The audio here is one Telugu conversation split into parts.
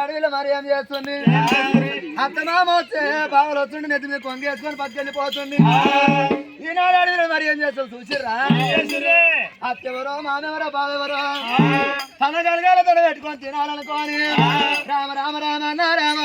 అడవిలో మరి ఏం చేస్తుంది? అత్తమామ వచ్చే బావలు వస్తుండే నెత్తి మీద కొంగేసుకొని పట్టుకెళ్ళిపోతుంది. ఈనాడు అడవిలో మరి ఏం చేస్తుంది చూసిర్రా? అత్తెవరో మామెవరో బావెవరో తన గలగాల తన పెట్టుకొని తినాలనుకోని. రామ రామ రామ రామ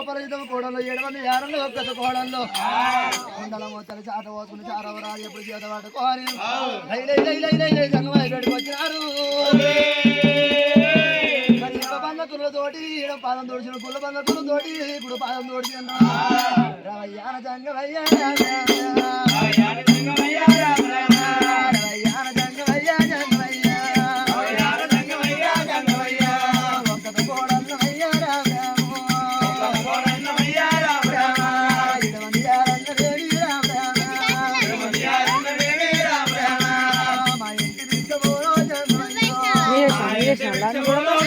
కోడలు ఏడు మంది యారంలో ఒక్క కోడల్లో. కొండల మొత్తలు చాట పోసుకుని చారవరాలు ఎప్పుడు చేత పట్టుకోని లై వచ్చినారు? తోటి పాదం తోడిచిన పుల్ల బంధకులతోటి ఇప్పుడు పాదం తోడిచిన రవయ్యాన జంగమయ్యా 想了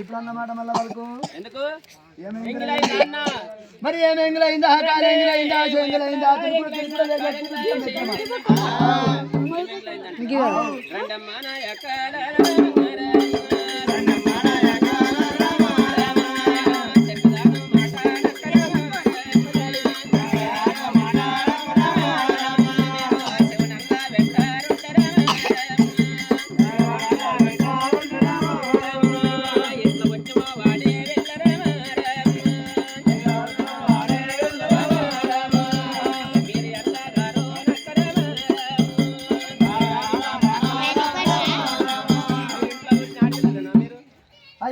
ఇప్పుడు అన్నమాట మళ్ళా వాళ్ళకు మరి ఏం ఎంగిలైందా కాలు ఎంగిలైందా? ఎంగిలైందా? తిరుగుడు తిరుగుడు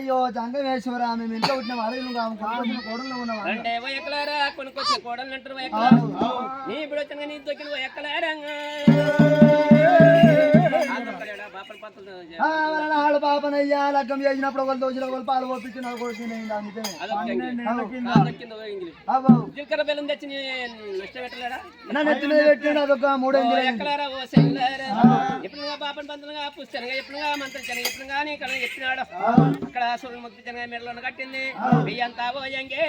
నాయకాల సంగమేశ్వర మేము ఇంట్లో పుట్టిన వాళ్ళు కాము కోడలు ఉన్నవాళ్ళు అంటే ఎక్కలారా కొనుక్కొచ్చిన కోడలు అంటారు నీ ఇప్పుడు వచ్చిన నీ దొక్కిన ఎక్కలారా ఆడ పాపనయ్యా లగ్గం చేసినప్పుడు ఒకళ్ళు దోచిన ఒకళ్ళు పాలు పోపించిన కొడుతుంది అందుకే. దొక్కింది ఓ ఇంగిలి. అవ్వ. జీలకర్ర బెల్లం తెచ్చి నీ నష్ట పెట్టలేడా నా నెత్తి మీద పెట్టిండు అదొక ఎప్పుడుగా బాపన పంతులుగా పుస్తనగా ఎప్పుడుగా మంత్రించను ఎప్పుడుగా నీ కళ చెప్పినాడు అక్కడ సూర్యుడు జనగా మెడలో కట్టింది. వెయ్యంతా ఓ ఎంగే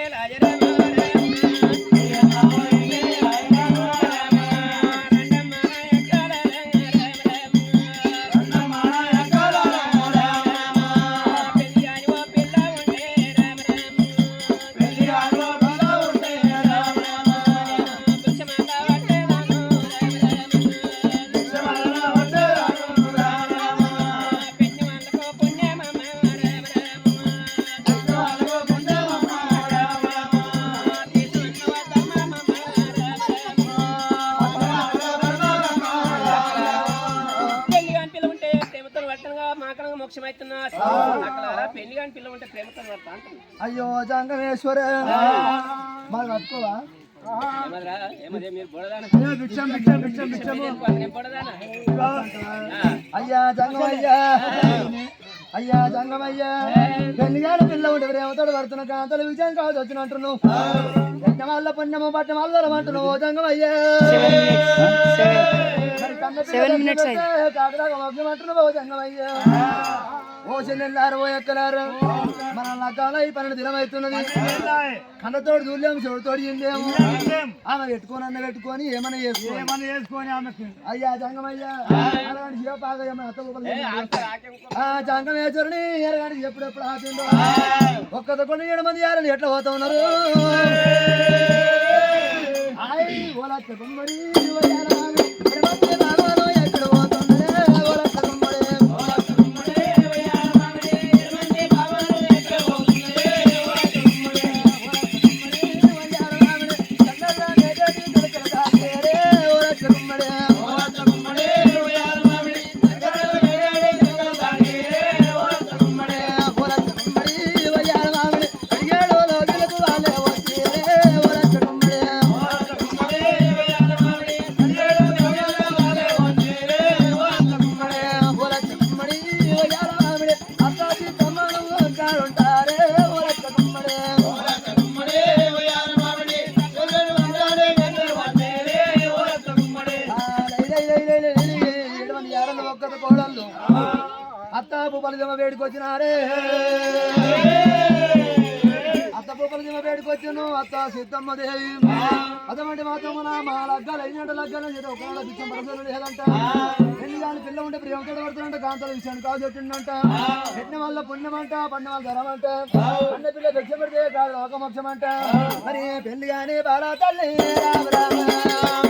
అయ్యో జంగమేశ్వర మరి కట్టుకోవా? అయ్యా జంగమయ్యా. అయ్యా జంగమయ్యా. పెళ్ళిగాడ పిల్ల ఉంటే ప్రేమతోడు పడుతున్న కాంతలు విజయం కాదు వచ్చినట్టున్నావు యజ్ఞం వల్ల పుణ్యము పట్టం వల్ల అంటున్నావు ఓ జంగమయ్యా. కాకరాక మోక్షం అంటున్నావు ఓ చెల్లెల్లారు ఓ ఎక్కలారు మన లగ్గాల ఈ పన్నెండు దినం అవుతున్నది కన్నతోడు చూడలేము చెడుతోడు ఇండేము ఆమె పెట్టుకొని అన్న పెట్టుకొని ఏమన్నా చేసుకో ఏమన్నా చేసుకొని ఆమెకి అయ్యా జంగమయ్యా శివపాగ ఏమన్నా అత్త ఆ జంగమేశ్వరుని ఎరగాడి ఎప్పుడెప్పుడు ఆపిందో ఒక్క కొన్ని ఏడు మంది యారని ఎట్లా పోతా ఉన్నారు ఓలక్క గుమ్మడి అత్తాపు జమ వేడుకొచ్చినారే. అత్త పలిజమ వేడుకొచ్చాను అత్త సిద్ధమ్మ దేవి. అదమంటే మాత్రం మన మా లగ్గాలు అయినట్టు లగ్గాలు చేత ఒకవేళ పిచ్చం పడతాను లేదంట. ఎన్ని దాని పిల్ల ఉంటే ప్రేమతో పడుతుందంట కాంతల విషయాన్ని కాదు చెట్టిందంట పెట్టిన వల్ల పుణ్యమంట పండిన వాళ్ళ ధరమంట పండ పిల్ల భిక్ష పెడితే కాదు లోకమోక్షమంట. మరి పెళ్ళి కానీ బాలా తల్లి రామ రామ.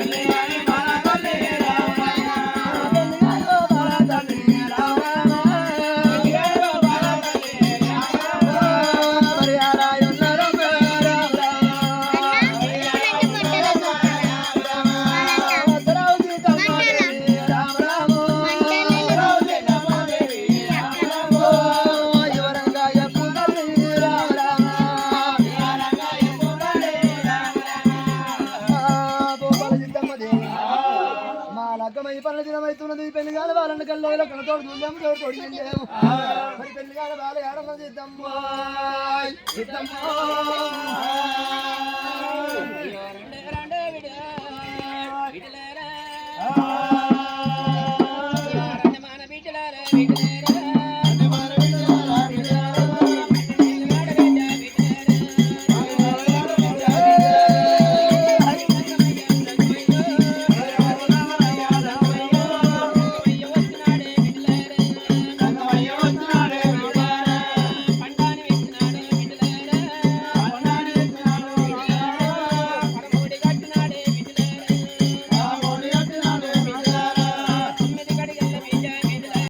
వాళ్ళని కల్లో తోడు మరి